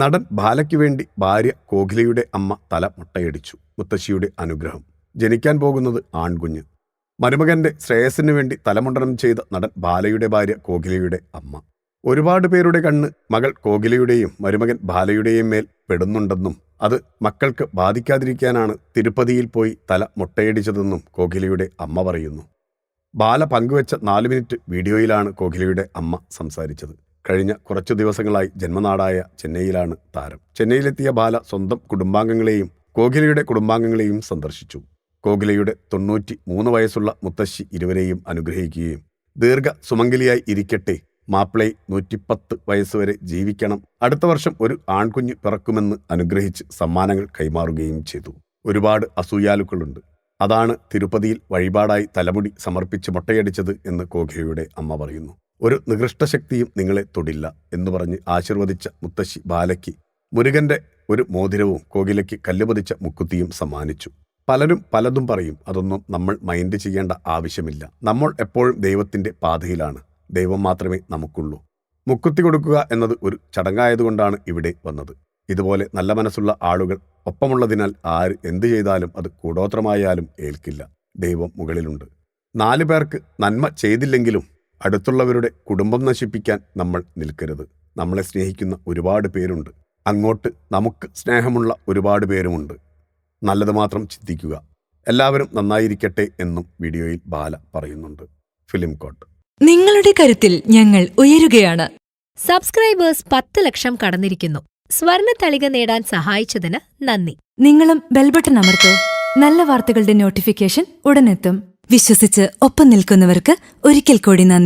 നടൻ ബാലയ്ക്ക് വേണ്ടി ഭാര്യ കോഖിലയുടെ അമ്മ തല മുട്ടയടിച്ചു. മുത്തശ്ശിയുടെ അനുഗ്രഹം. ജനിക്കാൻ പോകുന്നത് ആൺകുഞ്ഞ്. മരുമകന്റെ ശ്രേയസിനു വേണ്ടി തലമുണ്ടനം ചെയ്ത നടൻ ബാലയുടെ ഭാര്യ കോഖിലയുടെ അമ്മ. ഒരുപാട് പേരുടെ കണ്ണ് മകൾ കോകിലയുടെയും മരുമകൻ ബാലയുടെയും മേൽ പെടുന്നുണ്ടെന്നും അത് മക്കൾക്ക് ബാധിക്കാതിരിക്കാനാണ് തിരുപ്പതിയിൽ പോയി തല മുട്ടയടിച്ചതെന്നും കോകിലയുടെ അമ്മ പറയുന്നു. ബാല പങ്കുവച്ച നാല് മിനിറ്റ് വീഡിയോയിലാണ് കോഖിലയുടെ അമ്മ സംസാരിച്ചത്. കഴിഞ്ഞ കുറച്ചു ദിവസങ്ങളായി ജന്മനാടായ ചെന്നൈയിലാണ് താരം. ചെന്നൈയിലെത്തിയ ബാല സ്വന്തം കുടുംബാംഗങ്ങളെയും കോഗിലയുടെ കുടുംബാംഗങ്ങളെയും സന്ദർശിച്ചു. കോഗിലയുടെ തൊണ്ണൂറ്റി മൂന്ന് വയസ്സുള്ള മുത്തശ്ശി ഇരുവരെയും അനുഗ്രഹിക്കുകയും ദീർഘ സുമംഗലിയായി ഇരിക്കട്ടെ മാപ്പിളെ നൂറ്റിപ്പത്ത് വയസ്സുവരെ ജീവിക്കണം. അടുത്ത വർഷം ഒരു ആൺകുഞ്ഞ് പിറക്കുമെന്ന് അനുഗ്രഹിച്ച് സമ്മാനങ്ങൾ കൈമാറുകയും ചെയ്തു. ഒരുപാട് അസൂയാലുക്കളുണ്ട്. അതാണ് തിരുപ്പതിയിൽ വഴിപാടായി തലമുടി സമർപ്പിച്ച് മുട്ടയടിച്ചത് എന്ന് കോഗിലയുടെ അമ്മ പറയുന്നു. ഒരു നികൃഷ്ടശക്തിയും നിങ്ങളെ തൊടില്ല എന്ന് പറഞ്ഞ് ആശീർവദിച്ച മുത്തശ്ശി ബാലയ്ക്ക് മുരുകന്റെ ഒരു മോതിരവും കോകിലയ്ക്ക് കല്ലുപതിച്ച മുക്കുത്തിയും സമ്മാനിച്ചു. പലരും പലതും പറയും അതൊന്നും നമ്മൾ മൈൻഡ് ചെയ്യേണ്ട ആവശ്യമില്ല. നമ്മൾ എപ്പോഴും ദൈവത്തിന്റെ പാതയിലാണ്. ദൈവം മാത്രമേ നമുക്കുള്ളൂ. മുക്കുത്തി കൊടുക്കുക എന്നത് ഒരു ചടങ്ങായതുകൊണ്ടാണ് ഇവിടെ വന്നത്. ഇതുപോലെ നല്ല മനസ്സുള്ള ആളുകൾ ഒപ്പമുള്ളതിനാൽ ആര് എന്തു ചെയ്താലും അത് കൂടോത്രമായാലും ഏൽക്കില്ല. ദൈവം മുകളിലുണ്ട്. നാലു പേർക്ക് നന്മ ചെയ്തില്ലെങ്കിലും അടുത്തുള്ളവരുടെ കുടുംബം നശിപ്പിക്കാൻ നമ്മൾ നിൽക്കരുത്. നമ്മളെ സ്നേഹിക്കുന്ന ഒരുപാട് പേരുണ്ട്. അങ്ങോട്ട് നമുക്ക് സ്നേഹമുള്ള ഒരുപാട് പേരുമുണ്ട്. നല്ലത് മാത്രം ചിന്തിക്കുക. എല്ലാവരും നന്നായിരിക്കട്ടെ എന്നും വീഡിയോയിൽ ബാല പറയുന്നുണ്ട്. Film coat. നിങ്ങളുടെ കരുത്തിൽ ഞങ്ങൾ ഉയരുകയാണ്. സബ്സ്ക്രൈബേഴ്സ് പത്ത് ലക്ഷം കടന്നിരിക്കുന്നു. സ്വർണ തളിക നേടാൻ സഹായിച്ചതിന് നന്ദി. നിങ്ങളും ബെൽബട്ടൺ അമർത്തോ. നല്ല വാർത്തകളുടെ നോട്ടിഫിക്കേഷൻ ഉടനെത്തും. വിശ്വസിച്ച് ഒപ്പം നിൽക്കുന്നവർക്ക് ഒരിക്കൽ കൂടി നന്ദി.